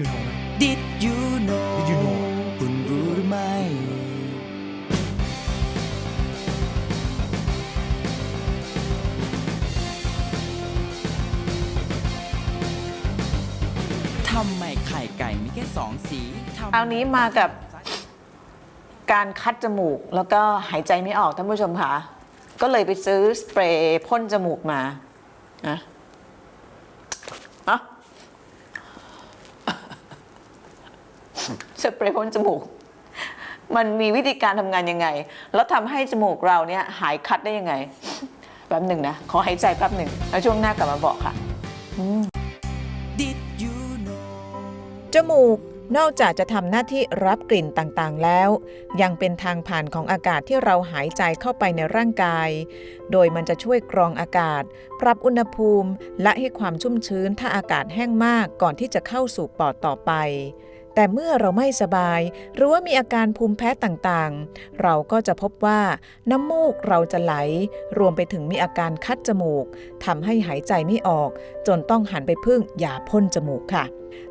you know นะ Did you know Did you know คุณรู้หรือไม่ ทำไมไข่ไก่มีแค่สองสีทำเอานี้มากับการคัดจมูกแล้วก็หายใจไม่ออกท่านผู้ชมค่ะก็เลยไปซื้อสเปรย์พ่นจมูกมานะอะ สเปรย์พ่นจมูก มันมีวิธีการทำงานยังไง แล้วทำให้จมูกเราเนี่ยหายคัดได้ยังไง แป๊บหนึ่งนะ ขอหายใจแป๊บหนึ่ง แล้วช่วงหน้ากลับมาบอกค่ะ Did you know จมูกนอกจากจะทำหน้าที่รับกลิ่นต่างๆแล้ว ยังเป็นทางผ่านของอากาศที่เราหายใจเข้าไปในร่างกาย โดยมันจะช่วยกรองอากาศ ปรับอุณหภูมิ และให้ความชุ่มชื้นถ้าอากาศแห้งมากก่อนที่จะเข้าสู่ปอดต่อไป แต่เมื่อเราไม่สบาย หรือว่ามีอาการภูมิแพ้ต่างๆ เราก็จะพบว่าน้ำมูกเราจะไหล รวมไปถึงมีอาการคัดจมูกทำให้หายใจไม่ออก จนต้องหันไปพึ่งยาพ่นจมูกค่ะ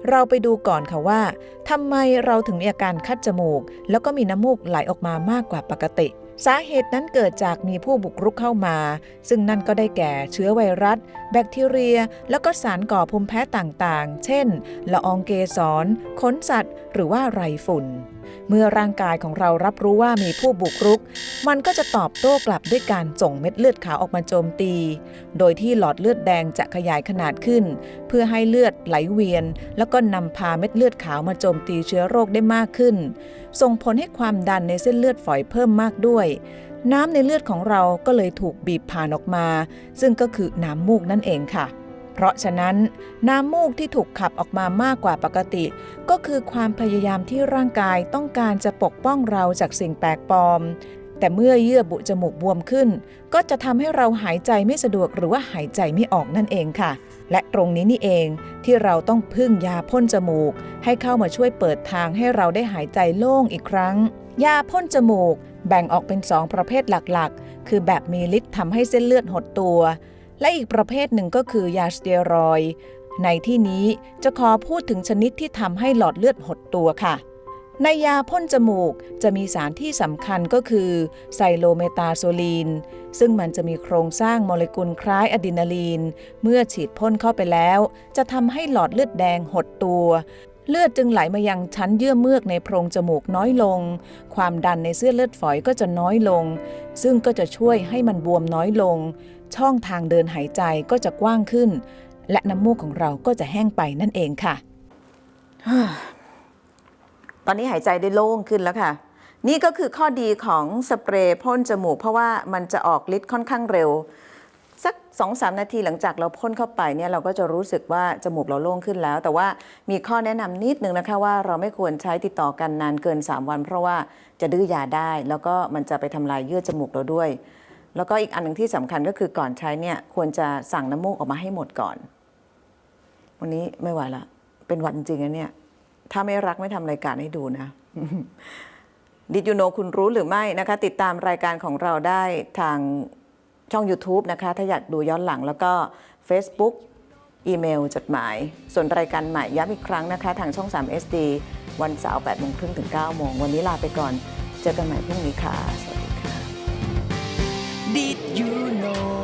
เราไปดูก่อนค่ะว่าทำไมเราถึงมีอาการคัดจมูก แล้วก็มีน้ำมูกไหลออกมามากกว่าปกติ สาเหตุนั้นเกิดจากมีผู้บุกรุกเข้ามา ซึ่งนั่นก็ได้แก่เชื้อไวรัส แบคทีเรีย แล้วก็สารก่อภูมิแพ้ต่างๆ เช่น ละอองเกสรขนสัตว์ หรือว่าไรฝุ่น เมื่อร่างกายของเรารับรู้ว่ามีผู้บุกรุก มันก็จะตอบโต้กลับด้วยการส่งเม็ดเลือดขาวออกมาโจมตี โดยที่หลอดเลือดแดงจะขยายขนาดขึ้น เพื่อให้เลือดไหลเวียน แล้วก็นำพาเม็ดเลือดขาวมาโจมตีเชื้อโรคได้มากขึ้น ส่งผลให้ความดันในเส้นเลือดฝอยเพิ่มมากด้วย น้ำในเลือดของเราก็เลยถูกบีบผ่านออกมา ซึ่งก็คือน้ำมูกนั่นเองค่ะ เพราะฉะนั้น น้ำมูกที่ถูกขับออกมามากกว่าปกติ ก็คือความพยายามที่ร่างกายต้องการจะปกป้องเราจากสิ่งแปลกปลอม แต่เมื่อเยื่อบุจมูกบวมขึ้น ก็จะทำให้เราหายใจไม่สะดวกหรือว่าหายใจไม่ออกนั่นเองค่ะ และตรงนี้นี่เองที่เราต้องพึ่งยาพ่นจมูก ให้เข้ามาช่วยเปิดทางให้เราได้หายใจโล่งอีกครั้ง ยาพ่นจมูกแบ่งออกเป็น 2 ประเภทหลักๆ คือแบบมีฤทธิ์ทำให้เส้นเลือดหดตัว และอีกประเภทหนึ่งก็คือยาสเตียรอยในที่นี้จะขอพูดถึงชนิดที่ทำให้หลอดเลือดหดตัวค่ะ ในยาพ่นจมูกจะมีสารที่สำคัญก็คือไซโลเมตาโซลีน ซึ่งมันจะมีโครงสร้างโมเลกุลคล้ายอะดรีนาลีน เมื่อฉีดพ่นเข้าไปแล้ว จะทำให้หลอดเลือดแดงหดตัว เลือดจึงไหลมายังชั้นเยื่อเมือกในโพรงจมูกน้อยลง ความดันในเส้นเลือดฝอยก็จะน้อยลง ซึ่งก็จะช่วยให้มันบวมน้อยลง ช่องทางเดินหายใจก็จะกว้างขึ้น และน้ำมูกของเราก็จะแห้งไปนั่นเองค่ะ ตอนนี้หายใจได้โล่งขึ้นแล้วค่ะ นี่ก็คือข้อดีของสเปรย์พ่นจมูก เพราะว่ามันจะออกฤทธิ์ค่อนข้างเร็ว สัก2อสนาทีหลังจากเราพ่นเข้าไปเนี่ยเราก็จะรู้สึกว่าจมูกเราโล่งขึ้นแล้ว แต่ว่ามีข้อแนะนำนิดนึงนะคะว่าเราไม่ควรใช้ติดต่อกันนานเกิน 3 วัน เพราะว่าจะดื้อยาได้ แล้วก็มันจะไปทำลายเยื่อจมูกเราด้วย แล้วก็อีกอันหนึ่งที่สำคัญก็คือก่อนใช้เนี่ยควรจะสั่งน้ำมูกออกมาให้หมดก่อน วันนี้ไม่ไหวละ เป็นวัดจริงนะเนี่ย ถ้าไม่รักไม่ทำรายการให้ดูนะดิจูโนคุณรู้หรือไม่นะคะ ติดตามรายการของเราได้ทางช่อง YouTube นะคะ ถ้าอยากดูย้อนหลังแล้วก็ Facebook อีเมล จดหมาย ส่วนรายการใหม่ย้ำอีกครั้งนะคะ ทางช่อง 3 SD วันเสาร์8โมงครึ่งถึง9โมง วันนี้ลาไปก่อน เจอกันใหม่พรุ่งนี้ค่ะ สวัสดีค่ะ Did you know